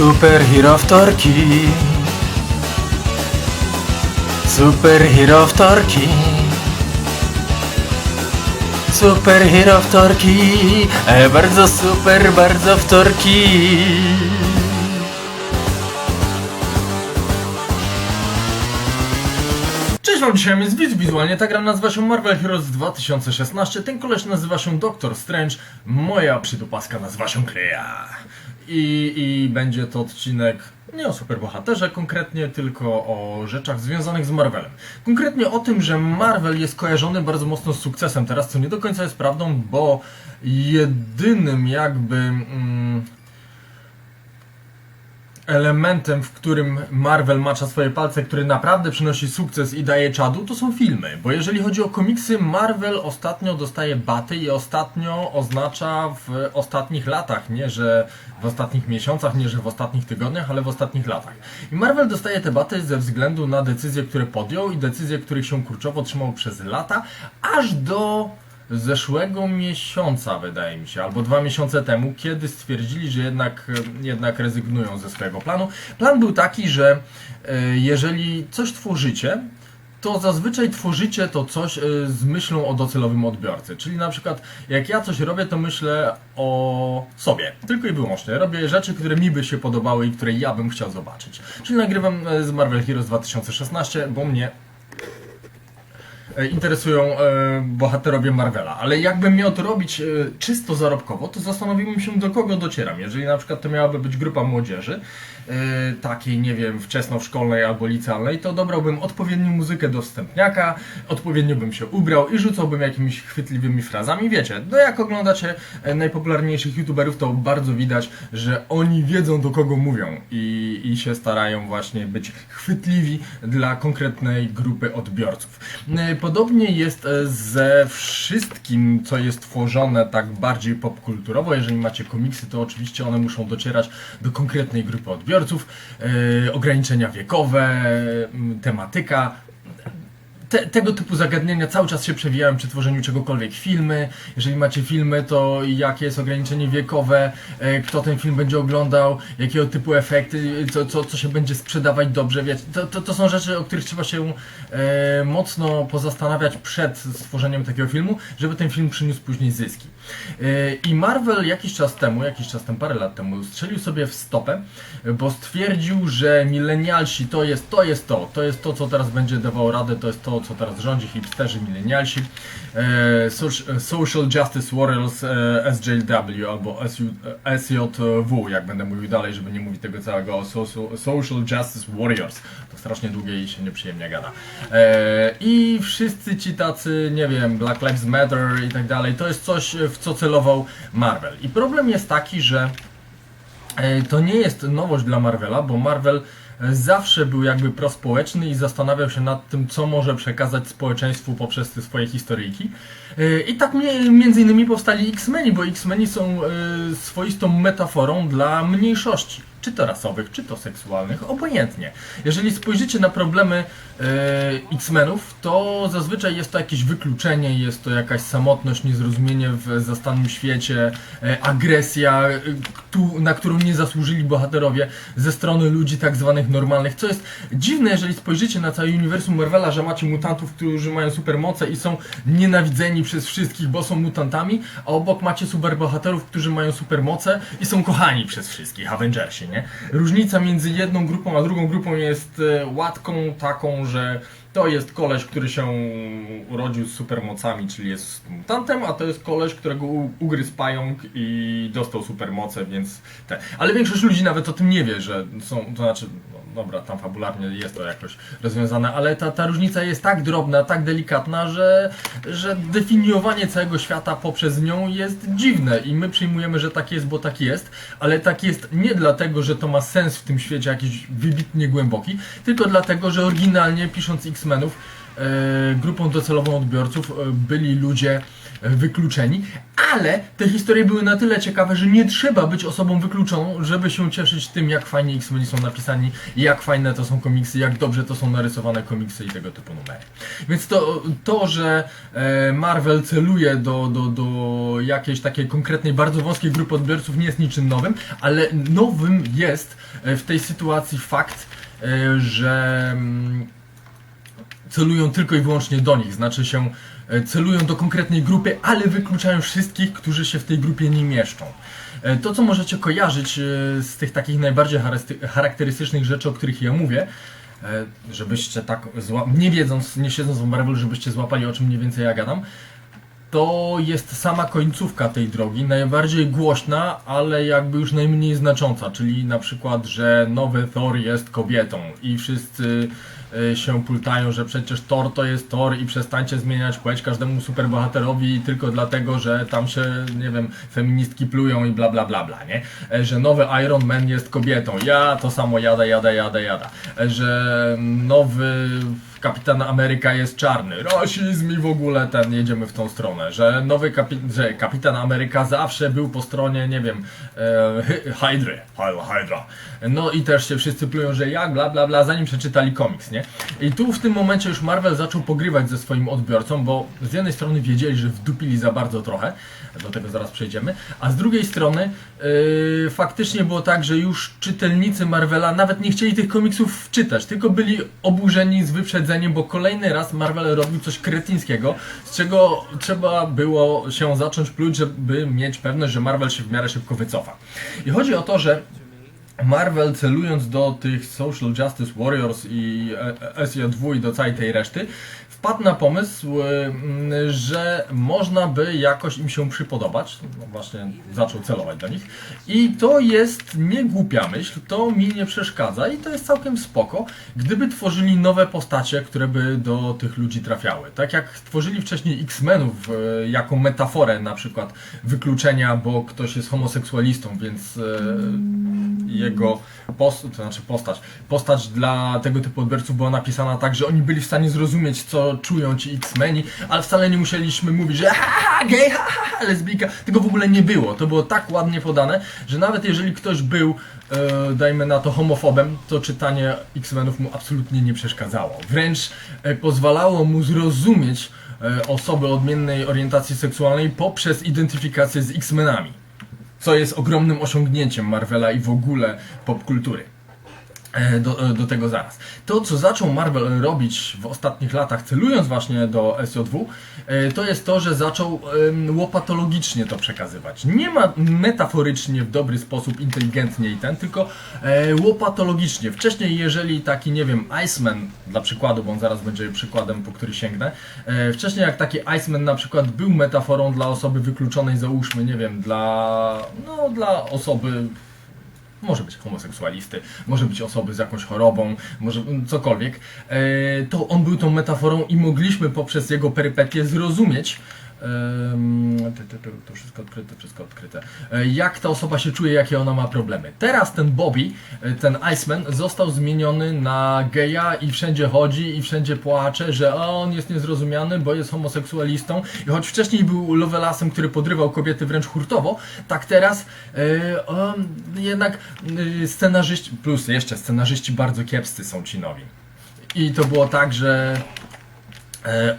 Superhero wtorki Superhero wtorki Superhero wtorki e, Bardzo super, bardzo wtorki Cześć wam, dzisiaj jest widz wizualnie, ta gra nazywa się Marvel Heroes 2016, ten koleś nazywa się Doctor Strange, moja przydupaska nazywa się Kleja. I, I będzie to odcinek nie o superbohaterze konkretnie, tylko o rzeczach związanych z Marvelem. Konkretnie o tym, że Marvel jest kojarzony bardzo mocno z sukcesem teraz, co nie do końca jest prawdą, bo jedynym jakby... Mm, elementem, w którym Marvel macza swoje palce, który naprawdę przynosi sukces i daje czadu, to są filmy. Bo jeżeli chodzi o komiksy, Marvel ostatnio dostaje baty i ostatnio oznacza w ostatnich latach, nie że w ostatnich miesiącach, nie że w ostatnich tygodniach, ale w ostatnich latach. I Marvel dostaje te baty ze względu na decyzje, które podjął i decyzje, których się kurczowo trzymał przez lata, aż do zeszłego miesiąca, wydaje mi się, albo dwa miesiące temu, kiedy stwierdzili, że jednak, jednak rezygnują ze swojego planu. Plan był taki, że e, jeżeli coś tworzycie, to zazwyczaj tworzycie to coś e, z myślą o docelowym odbiorcy. Czyli na przykład, jak ja coś robię, to myślę o sobie. Tylko i wyłącznie. Robię rzeczy, które mi by się podobały i które ja bym chciał zobaczyć. Czyli nagrywam e, z Marvel Heroes 2016, bo mnie e, interesują e, bohaterowie Marvela, ale jakbym miał to robić e, czysto zarobkowo, to zastanowiłbym się do kogo docieram. Jeżeli na przykład to miałaby być grupa młodzieży, e, takiej nie wiem, wczesnoszkolnej albo licealnej, to dobrałbym odpowiednią muzykę do wstępniaka, odpowiednio bym się ubrał i rzucałbym jakimiś chwytliwymi frazami. Wiecie, no jak oglądacie e, najpopularniejszych youtuberów, to bardzo widać, że oni wiedzą do kogo mówią i, i się starają właśnie być chwytliwi dla konkretnej grupy odbiorców. Podobnie jest e, ze wszystkim, co jest tworzone tak bardziej popkulturowo. Jeżeli macie komiksy, to oczywiście one muszą docierać do konkretnej grupy odbiorców. E, ograniczenia wiekowe, tematyka, te, tego typu zagadnienia cały czas się przewijają przy tworzeniu czegokolwiek filmy. Jeżeli macie filmy, to jakie jest ograniczenie wiekowe, e, kto ten film będzie oglądał, jakiego typu efekty, co, co, co się będzie sprzedawać dobrze, wiecie. To, to, to są rzeczy, o których trzeba się e, mocno pozastanawiać przed stworzeniem takiego filmu, żeby ten film przyniósł później zyski. E, I Marvel jakiś czas temu, jakiś czas temu, parę lat temu, strzelił sobie w stopę, bo stwierdził, że milenialsi to jest to, jest to, to jest to, co teraz będzie dawało radę, to jest to, co teraz rządzi, hipsterzy, milenialsi, e, soc- Social Justice Warriors e, SJW albo e, SJW, jak będę mówił dalej, żeby nie mówić tego całego, Social, Justice Warriors. To strasznie długie i się nieprzyjemnie gada. E, I wszyscy ci tacy, nie wiem, Black Lives Matter i tak dalej, to jest coś, w co celował Marvel. I problem jest taki, że E, To nie jest nowość dla Marvela, bo Marvel e, zawsze był jakby prospołeczny i zastanawiał się nad tym, co może przekazać społeczeństwu poprzez te swoje historyjki. E, I tak między innymi powstali X-Meni, bo X-Meni są e, swoistą metaforą dla mniejszości. Czy to rasowych, czy to seksualnych, obojętnie. Jeżeli spojrzycie na problemy e, X-Menów, to zazwyczaj jest to jakieś wykluczenie, jest to jakaś samotność, niezrozumienie w zastanym świecie, e, agresja, e, któ- na którą nie zasłużyli bohaterowie ze strony ludzi tak zwanych normalnych. Co jest dziwne, jeżeli spojrzycie na całe uniwersum Marvela, że macie mutantów, którzy mają supermoce i są nienawidzeni przez wszystkich, bo są mutantami, a obok macie superbohaterów, którzy mają supermoce i są kochani przez wszystkich, Avengersi, nie? Różnica między jedną grupą a drugą grupą jest e, łatką taką, że to jest koleś, który się urodził z supermocami, czyli jest mutantem, a to jest koleś, którego ugryzł pająk i dostał supermoce, więc te. Ale większość ludzi nawet o tym nie wie, że są, to znaczy, no dobra, tam fabularnie jest to jakoś rozwiązane, ale ta, ta różnica jest tak drobna, tak delikatna, że, że definiowanie całego świata poprzez nią jest dziwne i my przyjmujemy, że tak jest, bo tak jest, ale tak jest nie dlatego, że to ma sens w tym świecie jakiś wybitnie głęboki, tylko dlatego, że oryginalnie pisząc X-Menów grupą docelową odbiorców e, byli ludzie e, wykluczeni, ale te historie były na tyle ciekawe, że nie trzeba być osobą wykluczoną, żeby się cieszyć tym, jak fajnie X-Men są napisani, jak fajne to są komiksy, jak dobrze to są narysowane komiksy i tego typu numery. Więc to, to że e, Marvel celuje do, do, do jakiejś takiej konkretnej, bardzo wąskiej grupy odbiorców nie jest niczym nowym, ale nowym jest e, w tej sytuacji fakt, e, że mm, celują tylko i wyłącznie do nich, znaczy się e, celują do konkretnej grupy, ale wykluczają wszystkich, którzy się w tej grupie nie mieszczą. E, To, co możecie kojarzyć e, z tych takich najbardziej charakterystycznych rzeczy, o których ja mówię, żebyście tak, nie wiedząc, nie siedząc w Marvelu, żebyście złapali o czym mniej więcej ja gadam, to jest sama końcówka tej drogi, najbardziej głośna, ale jakby już najmniej znacząca, czyli na przykład, że nowy Thor jest kobietą i wszyscy się pultają, że przecież Thor to jest Thor i przestańcie zmieniać płeć każdemu superbohaterowi tylko dlatego, że tam się, nie wiem, feministki plują i bla bla bla bla, nie? E, Że nowy Iron Man jest kobietą, ja to samo jada, jada, jada, jada. E, Że nowy Kapitan Ameryka jest czarny, rasizm i w ogóle ten, jedziemy w tą stronę, że nowy kapi że Kapitan Ameryka zawsze był po stronie, nie wiem, e, Hy- Hydry, Hydra. No i też się wszyscy plują, że jak, bla bla bla, zanim przeczytali komiks, nie? I tu w tym momencie już Marvel zaczął pogrywać ze swoim odbiorcą, bo z jednej strony wiedzieli, że wdupili za bardzo trochę, do tego zaraz przejdziemy, a z drugiej strony yy, faktycznie było tak, że już czytelnicy Marvela nawet nie chcieli tych komiksów czytać, tylko byli oburzeni z wyprzedzeniem, bo kolejny raz Marvel robił coś kretyńskiego, z czego trzeba było się zacząć pluć, żeby mieć pewność, że Marvel się w miarę szybko wycofa. I chodzi o to, że Marvel celując do tych Social Justice Warriors i e, SJ2 i do całej tej reszty, wpadł na pomysł, e, m, że można by jakoś im się przypodobać. No właśnie zaczął celować do nich. I to jest nie głupia myśl, to mi nie przeszkadza i to jest całkiem spoko, gdyby tworzyli nowe postacie, które by do tych ludzi trafiały. Tak jak tworzyli wcześniej X-Menów e, jako metaforę na przykład wykluczenia, bo ktoś jest homoseksualistą, więc e, jego post, to znaczy postać, postać dla tego typu odbiorców była napisana tak, że oni byli w stanie zrozumieć, co czują ci X-Meni, ale wcale nie musieliśmy mówić, że ha, gej, ha, ha, lesbijka. Tego w ogóle nie było. To było tak ładnie podane, że nawet jeżeli ktoś był, e, dajmy na to, homofobem, to czytanie X-Menów mu absolutnie nie przeszkadzało. Wręcz e, pozwalało mu zrozumieć e, osoby odmiennej orientacji seksualnej poprzez identyfikację z X-Menami co jest ogromnym osiągnięciem Marvela i w ogóle popkultury. E, Do, do tego zaraz. To, co zaczął Marvel robić w ostatnich latach, celując właśnie do SJ2, e, to jest to, że zaczął łopatologicznie to przekazywać. Nie ma metaforycznie w dobry sposób, inteligentnie i ten, tylko e, łopatologicznie. Wcześniej, jeżeli taki, nie wiem, Iceman, dla przykładu, bo on zaraz będzie przykładem, po który sięgnę, e, wcześniej jak taki Iceman na przykład był metaforą dla osoby wykluczonej, załóżmy, nie wiem, dla, no, dla osoby może być homoseksualisty, może być osoby z jakąś chorobą, może cokolwiek, e, to on był tą metaforą i mogliśmy poprzez jego perypetie zrozumieć, to, wszystko odkryte, wszystko odkryte, e, jak ta osoba się czuje, jakie ona ma problemy. Teraz ten Bobby, e, ten Iceman, został zmieniony na geja i wszędzie chodzi i wszędzie płacze, że on jest niezrozumiany, bo jest homoseksualistą i choć wcześniej był lovelasem, który podrywał kobiety wręcz hurtowo, tak teraz e, on, jednak scenarzyści, plus jeszcze scenarzyści bardzo kiepscy są ci nowi. I to było tak, że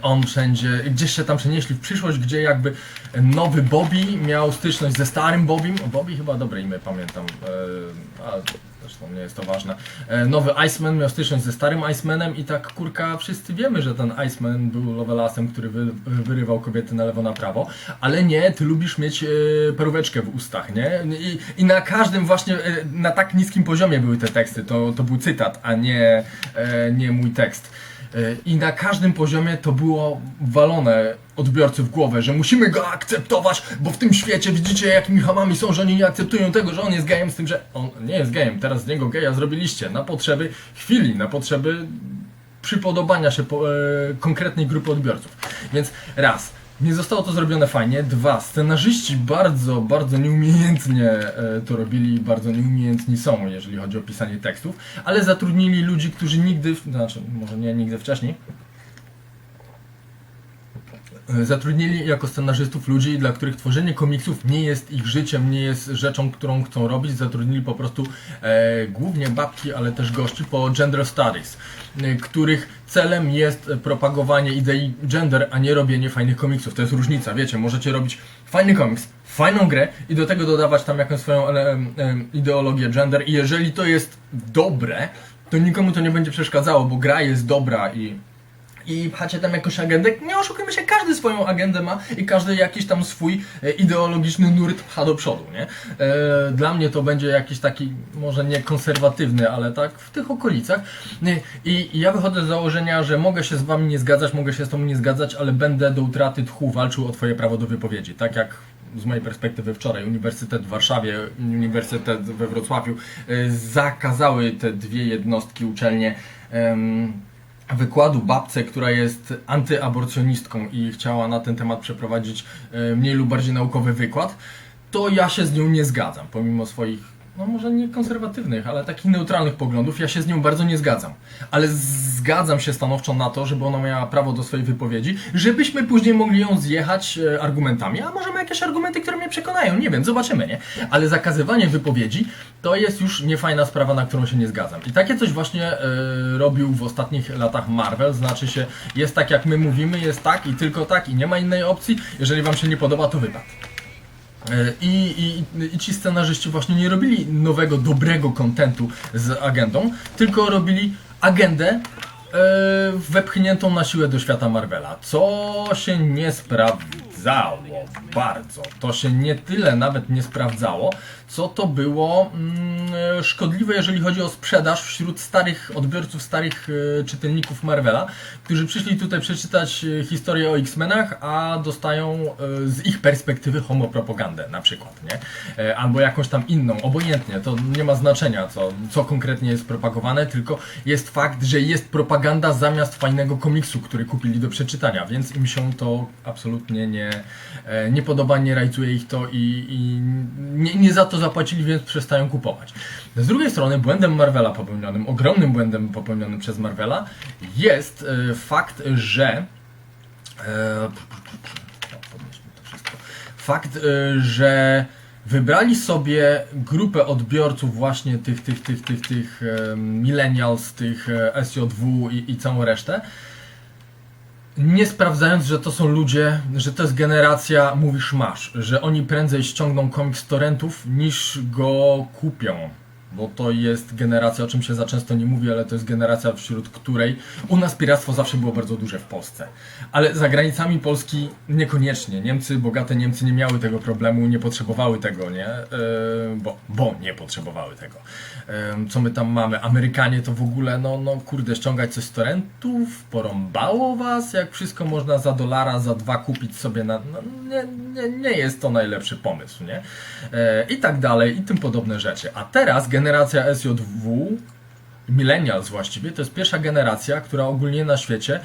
on wszędzie, gdzieś się tam przenieśli w przyszłość, gdzie jakby nowy Bobby miał styczność ze starym Bobbym. O, Bobby chyba dobre imię pamiętam, e, zresztą nie jest to ważne. E, Nowy Iceman miał styczność ze starym Icemanem i tak kurka, wszyscy wiemy, że ten Iceman był lovelasem, który wy, wyrywał kobiety na lewo, na prawo, ale nie, ty lubisz mieć e, peróweczkę w ustach, nie? I, I na każdym właśnie, e, na tak niskim poziomie były te teksty, to, to był cytat, a nie, e, nie mój tekst. E, I na każdym poziomie to było walone odbiorcy w głowę, że musimy go akceptować, bo w tym świecie widzicie jakimi hamami są, że oni nie akceptują tego, że on jest gejem z tym, że on nie jest gejem, teraz z niego geja zrobiliście na potrzeby chwili, na potrzeby przypodobania się po, e, konkretnej grupy odbiorców. Więc raz, nie zostało to zrobione fajnie. Dwa, scenarzyści bardzo, bardzo nieumiejętnie e, to robili bardzo nieumiejętni są, jeżeli chodzi o pisanie tekstów, ale zatrudnili ludzi, którzy nigdy, znaczy może nie nigdy wcześniej, zatrudnili jako scenarzystów ludzi, dla których tworzenie komiksów nie jest ich życiem, nie jest rzeczą, którą chcą robić. Zatrudnili po prostu e, głównie babki, ale też gości po Gender Studies, e, których celem jest propagowanie idei gender, a nie robienie fajnych komiksów. To jest różnica, wiecie, możecie robić fajny komiks, fajną grę i do tego dodawać tam jakąś swoją e, e, ideologię gender i jeżeli to jest dobre, to nikomu to nie będzie przeszkadzało, bo gra jest dobra i i pchacie tam jakąś agendę. Nie oszukujmy się, każdy swoją agendę ma i każdy jakiś tam swój e, ideologiczny nurt pcha do przodu, nie? E, Dla mnie to będzie jakiś taki, może nie konserwatywny, ale tak w tych okolicach. I ja wychodzę z założenia, że mogę się z wami nie zgadzać, mogę się z tobą nie zgadzać, ale będę do utraty tchu walczył o twoje prawo do wypowiedzi. Tak jak z mojej perspektywy wczoraj Uniwersytet w Warszawie, Uniwersytet we Wrocławiu e, zakazały te dwie jednostki uczelnie wykładu babce, która jest antyaborcjonistką i chciała na ten temat przeprowadzić e, mniej lub bardziej naukowy wykład, to ja się z nią nie zgadzam, pomimo swoich, no może nie konserwatywnych, ale takich neutralnych poglądów, ja się z nią bardzo nie zgadzam. Ale zgadzam się stanowczo na to, żeby ona miała prawo do swojej wypowiedzi, żebyśmy później mogli ją zjechać e, argumentami, a może ma jakieś argumenty, które mnie przekonają, nie wiem, zobaczymy, nie? Ale zakazywanie wypowiedzi to jest już niefajna sprawa, na którą się nie zgadzam. I takie coś właśnie e, robił w ostatnich latach Marvel, znaczy się jest tak jak my mówimy, jest tak i tylko tak i nie ma innej opcji, jeżeli wam się nie podoba, to wypad. I, i, I ci scenarzyści właśnie nie robili nowego, dobrego kontentu z agendą, tylko robili agendę wepchniętą na siłę do świata Marvela, co się nie sprawdzało bardzo. To się nie tyle nawet nie sprawdzało, co to było mm, szkodliwe, jeżeli chodzi o sprzedaż wśród starych odbiorców, starych e, czytelników Marvela, którzy przyszli tutaj przeczytać e, historię o X-Menach, a dostają e, z ich perspektywy homopropagandę na przykład, nie? E, Albo jakąś tam inną, obojętnie, to nie ma znaczenia, co, co konkretnie jest propagowane, tylko jest fakt, że jest propaganda zamiast fajnego komiksu, który kupili do przeczytania, więc im się to absolutnie nie, e, nie podoba, nie rajcuje ich to i, i nie, nie za to zapłacili, więc przestają kupować. Z drugiej strony błędem Marvela popełnionym, ogromnym błędem popełnionym przez Marvela jest e, fakt, że e. Fakt, e, że wybrali sobie grupę odbiorców właśnie tych, tych, tych, tych, tych millennials, tych e, SJW i, i całą resztę, nie sprawdzając, że to są ludzie, że to jest generacja mówisz masz, że oni prędzej ściągną komiks torrentów niż go kupią. Bo to jest generacja, o czym się za często nie mówi, ale to jest generacja, wśród której u nas piractwo zawsze było bardzo duże w Polsce. Ale za granicami Polski niekoniecznie. Niemcy, bogate Niemcy nie miały tego problemu, nie potrzebowały tego, nie? Yy, bo, bo nie potrzebowały tego. Yy, co my tam mamy? Amerykanie to w ogóle, no, no kurde, ściągać coś z torrentów, porąbało was, jak wszystko można za dolara, za dwa kupić sobie na... No, nie, nie, nie jest to najlepszy pomysł, nie? Yy, I tak dalej, i tym podobne rzeczy. A teraz generacja SJW, millennials właściwie, to jest pierwsza generacja, która ogólnie na świecie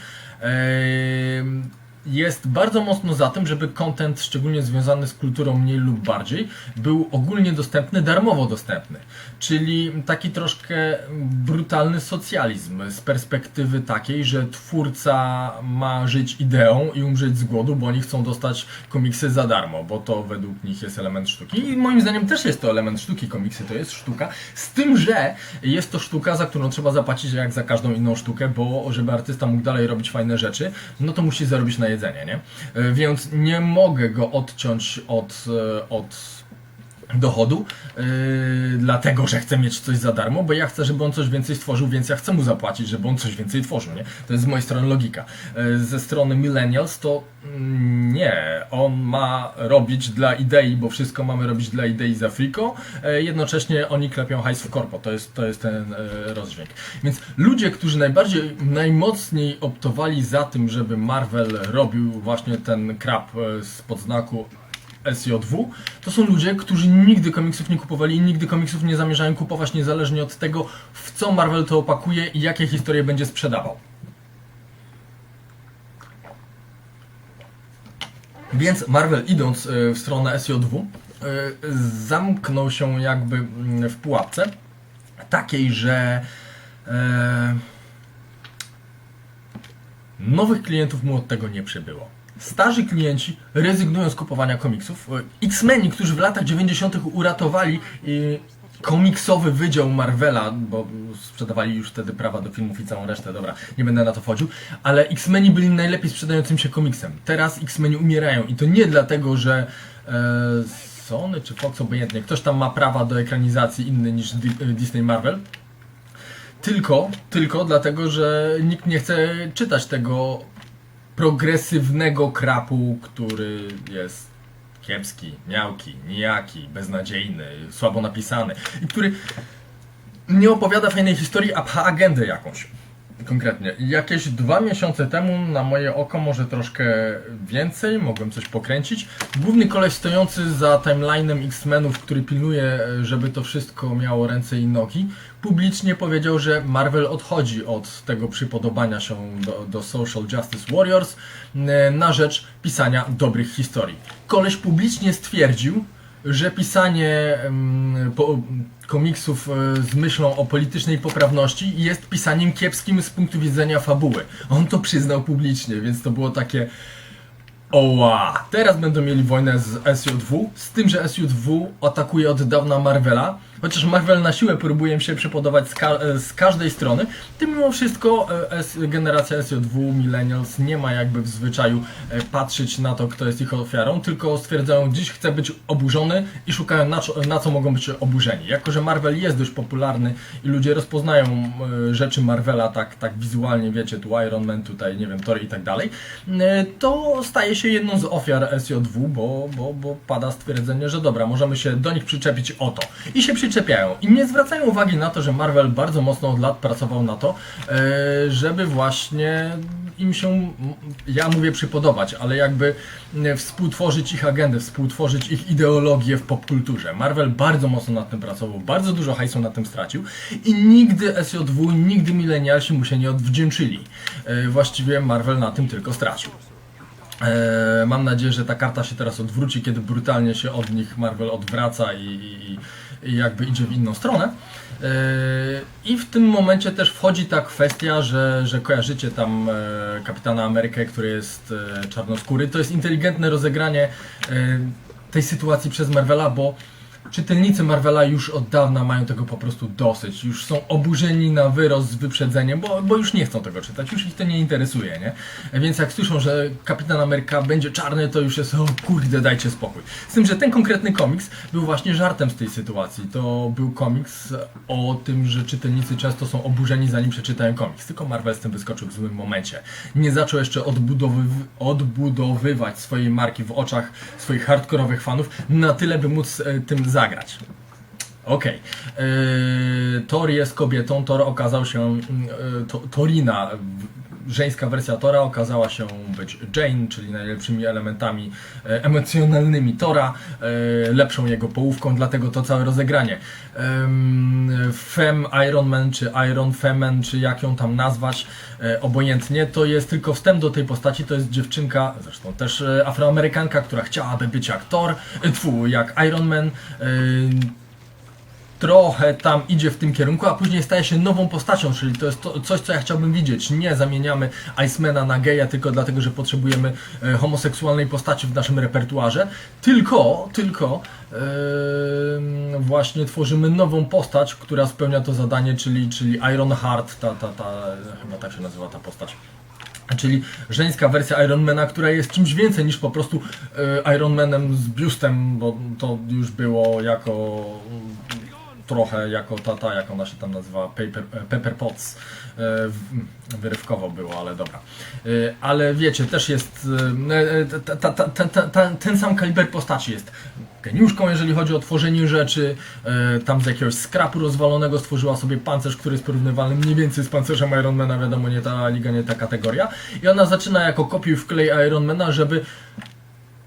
jest bardzo mocno za tym, żeby content, szczególnie związany z kulturą mniej lub bardziej, był ogólnie dostępny, darmowo dostępny. Czyli taki troszkę brutalny socjalizm z perspektywy takiej, że twórca ma żyć ideą i umrzeć z głodu, bo oni chcą dostać komiksy za darmo, bo to według nich jest element sztuki. I moim zdaniem też jest to element sztuki, komiksy to jest sztuka, z tym, że jest to sztuka, za którą trzeba zapłacić jak za każdą inną sztukę, bo żeby artysta mógł dalej robić fajne rzeczy, no to musi zarobić na jedzenie, nie? E, Więc nie mogę go odciąć od, e, od dochodu, yy, dlatego, że chcę mieć coś za darmo, bo ja chcę, żeby on coś więcej stworzył, więc ja chcę mu zapłacić, żeby on coś więcej tworzył, nie? To jest z mojej strony logika. Yy, ze strony millennials to mm, nie, on ma robić dla idei, bo wszystko mamy robić dla idei za friko, yy, jednocześnie oni klepią hajs w korpo, to jest, to jest ten yy, rozdźwięk. Więc ludzie, którzy najbardziej, najmocniej optowali za tym, żeby Marvel robił właśnie ten krab yy, z podznaku SJW, to są ludzie, którzy nigdy komiksów nie kupowali i nigdy komiksów nie zamierzają kupować, niezależnie od tego, w co Marvel to opakuje i jakie historie będzie sprzedawał. Więc Marvel idąc e, w stronę SJW e, zamknął się jakby mm, w pułapce takiej, że e, nowych klientów mu od tego nie przybyło. Starzy klienci rezygnują z kupowania komiksów. E, X-Meni, którzy w latach 90. uratowali y, komiksowy wydział Marvela, bo sprzedawali już wtedy prawa do filmów i całą resztę, dobra, nie będę na to wchodził, ale X-Meni byli najlepiej sprzedającym się komiksem. Teraz X-Meni umierają i to nie dlatego, że e, Sony czy Fox, obojętnie, ktoś tam ma prawa do ekranizacji inny niż Di- Disney Marvel, tylko, tylko dlatego, że nikt nie chce czytać tego progresywnego krapu, który jest kiepski, miałki, nijaki, beznadziejny, słabo napisany i który nie opowiada fajnej historii, a pcha agendę jakąś. Konkretnie. Jakieś dwa miesiące temu, na moje oko, może troszkę więcej, mogłem coś pokręcić. Główny koleś stojący za timelinem X-Menów, który pilnuje, żeby to wszystko miało ręce i nogi, publicznie powiedział, że Marvel odchodzi od tego przypodobania się do, do Social Justice Warriors e, na rzecz pisania dobrych historii. Koleś publicznie stwierdził, że pisanie po, komiksów e, z myślą o politycznej poprawności jest pisaniem kiepskim z punktu widzenia fabuły. On to przyznał publicznie, więc to było takie Oła! Teraz będą mieli wojnę z SJW, z tym, że SJW atakuje od dawna Marvela. Chociaż Marvel na siłę próbuje się przypodobać z, ka- z każdej strony, to mimo wszystko e, S- generacja SJW, Millennials nie ma jakby w zwyczaju e, patrzeć na to, kto jest ich ofiarą, tylko stwierdzają, dziś chcę być oburzony i szukają na, co- na co mogą być oburzeni. Jako, że Marvel jest dość popularny i ludzie rozpoznają e, rzeczy Marvela tak, tak wizualnie, wiecie, tu Iron Man, tutaj nie wiem, Thor i tak dalej, e, to staje się jedną z ofiar SJW, bo, bo, bo pada stwierdzenie, że dobra, możemy się do nich przyczepić o to. I się przyczepiają. I nie zwracają uwagi na to, że Marvel bardzo mocno od lat pracował na to, e, żeby właśnie im się, ja mówię przypodobać, ale jakby e, współtworzyć ich agendę, współtworzyć ich ideologię w popkulturze. Marvel bardzo mocno nad tym pracował, bardzo dużo hajsu na tym stracił i nigdy SJW, nigdy milenialsi mu się nie odwdzięczyli. E, Właściwie Marvel na tym tylko stracił. Mam nadzieję, że ta karta się teraz odwróci, kiedy brutalnie się od nich Marvel odwraca i, i jakby idzie w inną stronę. E, I w tym momencie też wchodzi ta kwestia, że, że kojarzycie tam e, Kapitana Amerykę, który jest e, czarnoskóry. To jest inteligentne rozegranie tej sytuacji przez Marvela, bo czytelnicy Marvela już od dawna mają tego po prostu dosyć. Już są oburzeni na wyrost z wyprzedzeniem, bo, bo już nie chcą tego czytać, już ich to nie interesuje, nie? Więc jak słyszą, że Kapitan Ameryka będzie czarny, to już jest o kurde, dajcie spokój. Z tym, że ten konkretny komiks był właśnie żartem z tej sytuacji. To był komiks o tym, że czytelnicy często są oburzeni zanim przeczytają komiks. Tylko Marvel z tym wyskoczył w złym momencie. Nie zaczął jeszcze odbudowyw- odbudowywać swojej marki w oczach swoich hardkorowych fanów na tyle, by móc e, tym zagrać. Okej. Yy, Thor jest kobietą. Thor okazał się. Yy, to, Torina, żeńska wersja Tora, okazała się być Jane, czyli najlepszymi elementami e, emocjonalnymi Tora, e, lepszą jego połówką, dlatego to całe rozegranie. Em, Fem Iron Man, czy Iron Femen, czy jak ją tam nazwać, e, obojętnie, to jest tylko wstęp do tej postaci. To jest dziewczynka, zresztą też e, afroamerykanka, która chciałaby być jak Thor, e, tfu, jak Iron Man. e, trochę tam idzie w tym kierunku, a później staje się nową postacią, czyli to jest to, coś, co ja chciałbym widzieć. Nie zamieniamy Icemana na geja tylko dlatego, że potrzebujemy e, homoseksualnej postaci w naszym repertuarze, tylko, tylko e, właśnie tworzymy nową postać, która spełnia to zadanie, czyli, czyli Iron Heart, ta, ta, ta, chyba tak się nazywa ta postać. Czyli żeńska wersja Ironmana, która jest czymś więcej niż po prostu e, Ironmanem z biustem, bo to już było jako trochę jako ta, ta jak ona się tam nazywa, Paper, e, Pepper Potts. E, Wyrywkowo było, ale dobra. E, Ale wiecie, też jest ta, ta, ta, ta, ten sam kaliber postaci jest geniuszką, jeżeli chodzi o tworzenie rzeczy. Tam z jakiegoś skrapu rozwalonego stworzyła sobie pancerz, który jest porównywalny mniej więcej z pancerzem Ironmana, wiadomo, nie ta liga, nie ta kategoria. I ona zaczyna jako kopiuj wklej Ironmana, żeby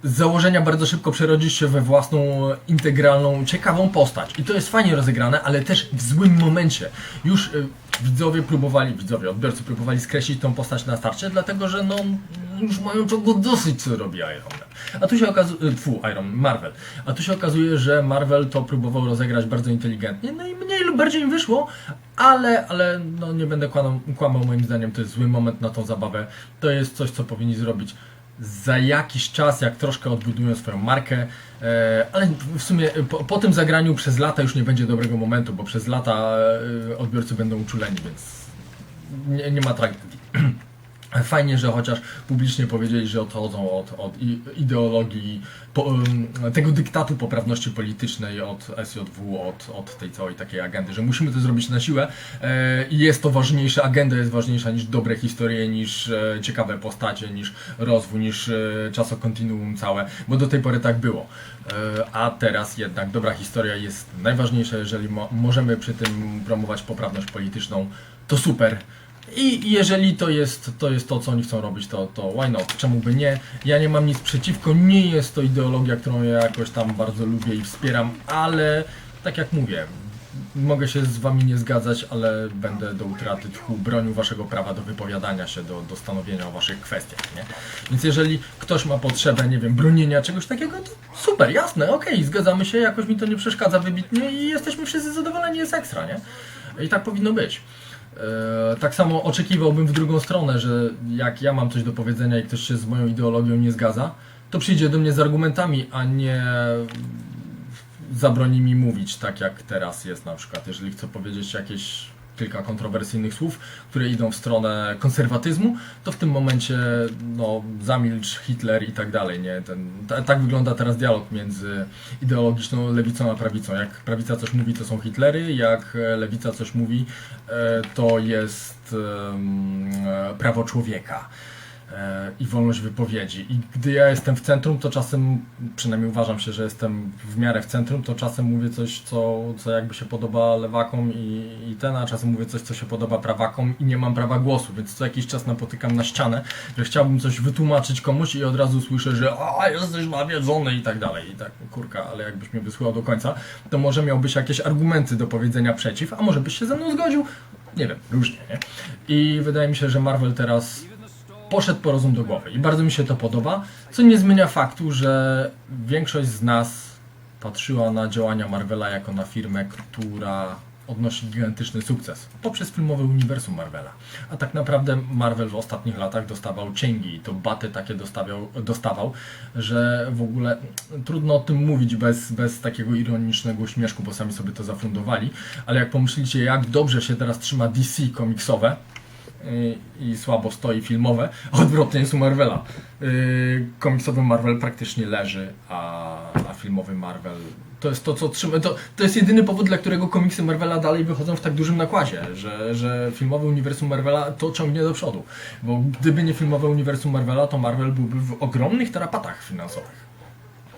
z założenia bardzo szybko przerodzić się we własną, integralną, ciekawą postać. I to jest fajnie rozegrane, ale też w złym momencie. Już y, widzowie próbowali, widzowie, odbiorcy próbowali skreślić tą postać na starcie, dlatego że no, już mają czego dosyć, co robi Iron Man. A tu się okazuje, fu, Iron Marvel. A tu się okazuje, że Marvel to próbował rozegrać bardzo inteligentnie, no i mniej lub bardziej im wyszło, ale, ale no nie będę kłamał, kłamał, moim zdaniem to jest zły moment na tą zabawę. To jest coś, co powinni zrobić za jakiś czas, jak troszkę odbudują swoją markę, e, ale w sumie po, po tym zagraniu przez lata już nie będzie dobrego momentu, bo przez lata e, odbiorcy będą uczuleni, więc nie, nie ma tragedii. Fajnie, że chociaż publicznie powiedzieli, że odchodzą od, od ideologii, po, tego dyktatu poprawności politycznej od SJW, od, od tej całej takiej agendy, że musimy to zrobić na siłę e, i jest to ważniejsze, agenda jest ważniejsza niż dobre historie, niż e, ciekawe postacie, niż rozwój, niż e, czasokontinuum całe, bo do tej pory tak było. A teraz jednak dobra historia jest najważniejsza, jeżeli mo- możemy przy tym promować poprawność polityczną, to super. I jeżeli to jest, to jest to, co oni chcą robić, to, to why not? Czemu by nie? Ja nie mam nic przeciwko, nie jest to ideologia, którą ja jakoś tam bardzo lubię i wspieram, ale tak jak mówię, mogę się z wami nie zgadzać, ale będę do utraty tchu bronił waszego prawa do wypowiadania się, do, do stanowienia o waszych kwestiach, nie? Więc jeżeli ktoś ma potrzebę, nie wiem, bronienia czegoś takiego, to super, jasne, okej, zgadzamy się, jakoś mi to nie przeszkadza wybitnie i jesteśmy wszyscy zadowoleni, jest ekstra, nie? I tak powinno być. E, Tak samo oczekiwałbym w drugą stronę, że jak ja mam coś do powiedzenia i ktoś się z moją ideologią nie zgadza, to przyjdzie do mnie z argumentami, a nie zabroni mi mówić tak jak teraz jest na przykład. Jeżeli chcę powiedzieć jakieś kilka kontrowersyjnych słów, które idą w stronę konserwatyzmu, to w tym momencie no, zamilcz Hitler i tak dalej. Nie? Ten, ta, tak wygląda teraz dialog między ideologiczną lewicą a prawicą. Jak prawica coś mówi, to są Hitlery, jak e, lewica coś mówi, e, to jest e, prawo człowieka i wolność wypowiedzi. I gdy ja jestem w centrum, to czasem, przynajmniej uważam się, że jestem w miarę w centrum, to czasem mówię coś, co, co jakby się podoba lewakom i, i ten, a czasem mówię coś, co się podoba prawakom i nie mam prawa głosu, więc co jakiś czas napotykam na ścianę, że chciałbym coś wytłumaczyć komuś i od razu słyszę, że a, jesteś nawiedzony i tak dalej. I tak, kurka, ale jakbyś mnie wysłuchał do końca, to może miałbyś jakieś argumenty do powiedzenia przeciw, a może byś się ze mną zgodził. Nie wiem, różnie, nie? I wydaje mi się, że Marvel teraz poszedł po rozum do głowy i bardzo mi się to podoba, co nie zmienia faktu, że większość z nas patrzyła na działania Marvela jako na firmę, która odnosi gigantyczny sukces poprzez filmowe uniwersum Marvela. A tak naprawdę Marvel w ostatnich latach dostawał cięgi i to baty takie dostawiał, dostawał, że w ogóle trudno o tym mówić bez, bez takiego ironicznego uśmieszku, bo sami sobie to zafundowali, ale jak pomyślicie jak dobrze się teraz trzyma DC komiksowe, i, słabo stoi filmowe. Odwrotnie jest u Marvela. Yy, komiksowy Marvel praktycznie leży, a, a filmowy Marvel to jest to, co trzyma. To, to jest jedyny powód, dla którego komiksy Marvela dalej wychodzą w tak dużym nakładzie, że, że filmowe uniwersum Marvela to ciągnie do przodu. Bo gdyby nie filmowe uniwersum Marvela, to Marvel byłby w ogromnych tarapatach finansowych.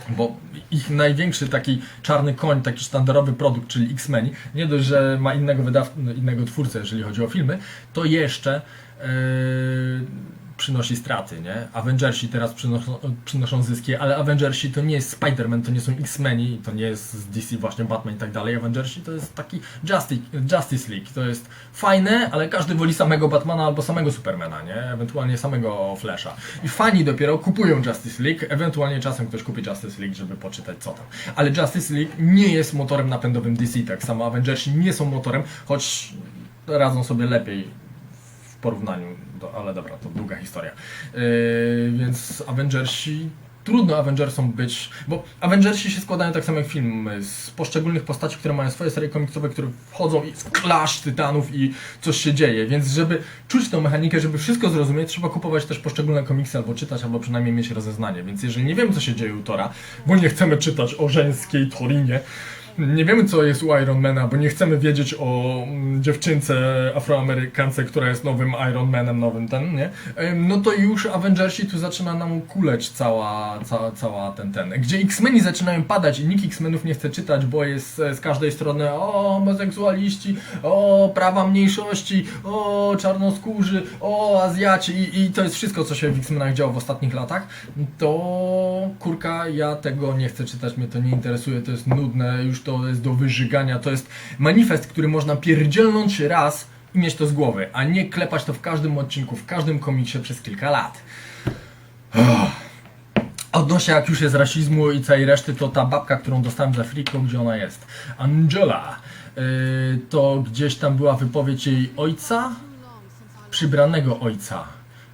Bo ich największy taki czarny koń, taki sztandarowy produkt, czyli X-Men, nie dość, że ma innego wydaw- innego twórcę, jeżeli chodzi o filmy, to jeszcze yy, przynosi straty, nie? Avengersi teraz przynoszą, przynoszą zyski, ale Avengersi to nie jest Spider-Man, to nie są X-Meni, to nie jest z DC właśnie Batman i tak dalej. Avengersi to jest taki Justice, Justice League. To jest fajne, ale każdy woli samego Batmana albo samego Supermana, nie? Ewentualnie samego Flasha. I fani dopiero kupują Justice League, ewentualnie czasem ktoś kupi Justice League, żeby poczytać co tam. Ale Justice League nie jest motorem napędowym DC, tak samo Avengersi nie są motorem, choć radzą sobie lepiej w porównaniu, do, ale dobra, to długa historia. Yy, więc Avengersi, trudno Avengersom być, bo Avengersi się składają tak samo jak filmy, z poszczególnych postaci, które mają swoje serie komiksowe, które wchodzą i klasz tytanów i coś się dzieje, więc żeby czuć tą mechanikę, żeby wszystko zrozumieć, trzeba kupować też poszczególne komiksy albo czytać, albo przynajmniej mieć rozeznanie, więc jeżeli nie wiemy co się dzieje u Tora, bo nie chcemy czytać o żeńskiej Torinie, nie wiemy, co jest u Ironmana, bo nie chcemy wiedzieć o mm, dziewczynce afroamerykance, która jest nowym Ironmanem, nowym ten, nie? No to już Avengersi tu zaczyna nam kuleć cała, cała, cała ten, ten. Gdzie X-Meni zaczynają padać i nikt X-Menów nie chce czytać, bo jest e, z każdej strony o homoseksualiści, o prawa mniejszości, o czarnoskórzy, o Azjaci i, i to jest wszystko, co się w X-Menach działo w ostatnich latach, to kurka, ja tego nie chcę czytać, mnie to nie interesuje, to jest nudne, już to jest do wyżygania, to jest manifest, który można pierdzielnąć raz i mieć to z głowy, a nie klepać to w każdym odcinku, w każdym komiksie przez kilka lat. Odnośnie jak już jest rasizmu i całej reszty, to ta babka, którą dostałem za friko, gdzie ona jest? Angela. Yy, to gdzieś tam była wypowiedź jej ojca, przybranego ojca,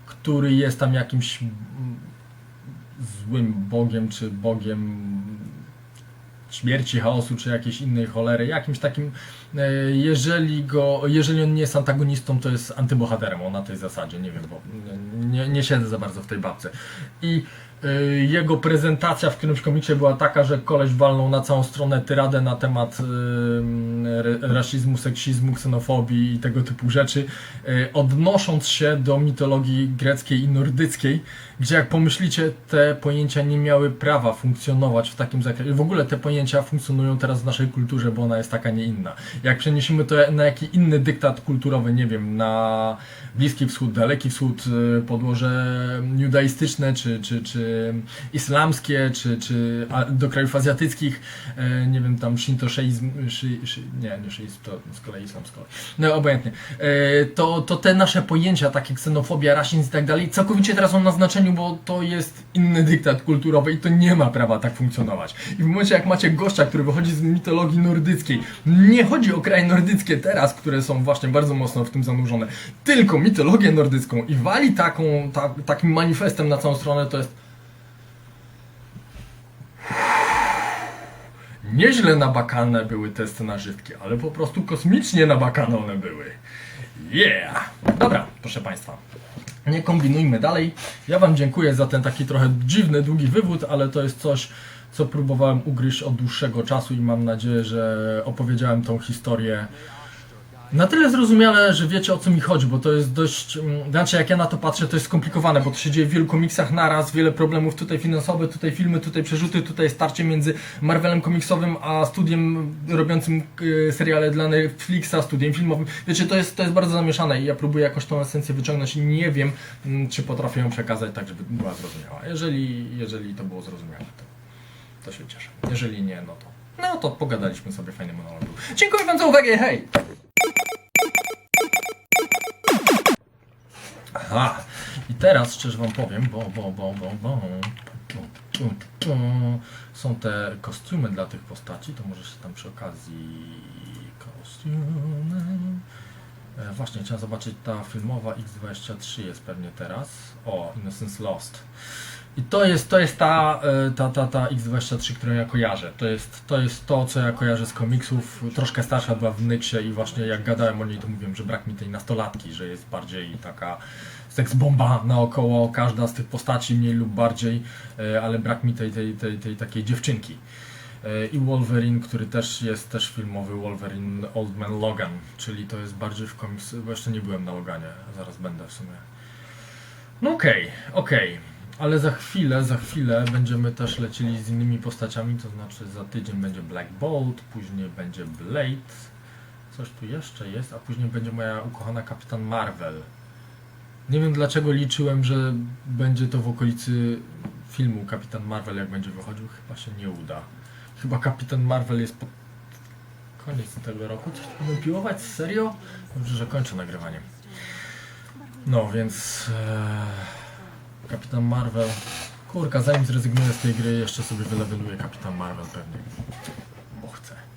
który jest tam jakimś złym bogiem, czy bogiem śmierci, chaosu, czy jakiejś innej cholery, jakimś takim, e, jeżeli go, jeżeli on nie jest antagonistą, to jest antybohaterem, on na tej zasadzie, nie wiem, bo nie, nie siedzę za bardzo w tej babce. I jego prezentacja w którymś komiksie była taka, że koleś walnął na całą stronę tyradę na temat rasizmu, seksizmu, ksenofobii i tego typu rzeczy, e, odnosząc się do mitologii greckiej i nordyckiej, gdzie jak pomyślicie, te pojęcia nie miały prawa funkcjonować w takim zakresie. W ogóle te pojęcia funkcjonują teraz w naszej kulturze, bo ona jest taka, nie inna. Jak przeniesiemy to na jakiś inny dyktat kulturowy, nie wiem, na Bliski Wschód, Daleki Wschód, y, podłoże judaistyczne, czy, czy, czy islamskie, czy, czy do krajów azjatyckich, e, nie wiem, tam shinto-szeizm, szy, szy, nie, nie szeizm, to z kolei islam z kolei. No obojętnie. E, To, to te nasze pojęcia, takie ksenofobia, rasizm i tak dalej, całkowicie teraz są na znaczeniu, bo to jest inny dyktat kulturowy i to nie ma prawa tak funkcjonować. I w momencie, jak macie gościa, który wychodzi z mitologii nordyckiej, nie chodzi o kraje nordyckie teraz, które są właśnie bardzo mocno w tym zanurzone, tylko mitologię nordycką i wali taką, ta, takim manifestem na całą stronę, to jest Nieźle nabakane były te scenarzystki, ale po prostu kosmicznie nabakane one były. Yeah! Dobra, proszę Państwa. Nie kombinujmy dalej. Ja Wam dziękuję za ten taki trochę dziwny, długi wywód, ale to jest coś, co próbowałem ugryźć od dłuższego czasu i mam nadzieję, że opowiedziałem tą historię na tyle zrozumiale, że wiecie o co mi chodzi, bo to jest dość. mm, Znaczy, jak ja na to patrzę, to jest skomplikowane, bo to się dzieje w wielu komiksach naraz, wiele problemów tutaj finansowych, tutaj filmy, tutaj przerzuty, tutaj starcie między Marvelem komiksowym a studiem robiącym e, seriale dla Netflixa, studiem filmowym. Wiecie, to jest, to jest bardzo zamieszane i ja próbuję jakoś tą esencję wyciągnąć i nie wiem, mm, czy potrafię ją przekazać tak, żeby była zrozumiała. Jeżeli, jeżeli to było zrozumiałe, to, to się cieszę. Jeżeli nie, no to. No to pogadaliśmy sobie fajny monolog. Dziękuję Wam za uwagę, hej! I teraz szczerze wam powiem, bo, bo, bo, bo, bo. Są te kostiumy dla tych postaci, to może się tam przy okazji kostiumy. E, właśnie, trzeba zobaczyć, ta filmowa X23 jest pewnie teraz. O, Innocence Lost. I to jest, to jest ta, e, ta, ta, ta X23, którą ja kojarzę. To jest, to jest to, co ja kojarzę z komiksów. Troszkę starsza była w Nyksie i właśnie jak gadałem o niej, to mówiłem, że brak mi tej nastolatki, że jest bardziej taka bomba naokoło, każda z tych postaci mniej lub bardziej, e, ale brak mi tej, tej, tej, tej takiej dziewczynki. E, I Wolverine, który też jest też filmowy, Wolverine Old Man Logan, czyli to jest bardziej w komiks, bo jeszcze nie byłem na Loganie, zaraz będę w sumie. No okej, okej. Ale za chwilę, za chwilę będziemy też lecieli z innymi postaciami, to znaczy za tydzień będzie Black Bolt, później będzie Blade, coś tu jeszcze jest, a później będzie moja ukochana Kapitan Marvel. Nie wiem dlaczego liczyłem, że będzie to w okolicy filmu Kapitan Marvel, jak będzie wychodził, chyba się nie uda. Chyba Kapitan Marvel jest pod koniec tego roku. Coś będą piłować? Serio? Dobrze, że kończę nagrywanie. No więc... E, Kapitan Marvel... Kurka, zanim zrezygnuję z tej gry, jeszcze sobie wyleweluję Kapitan Marvel pewnie. Bo chcę.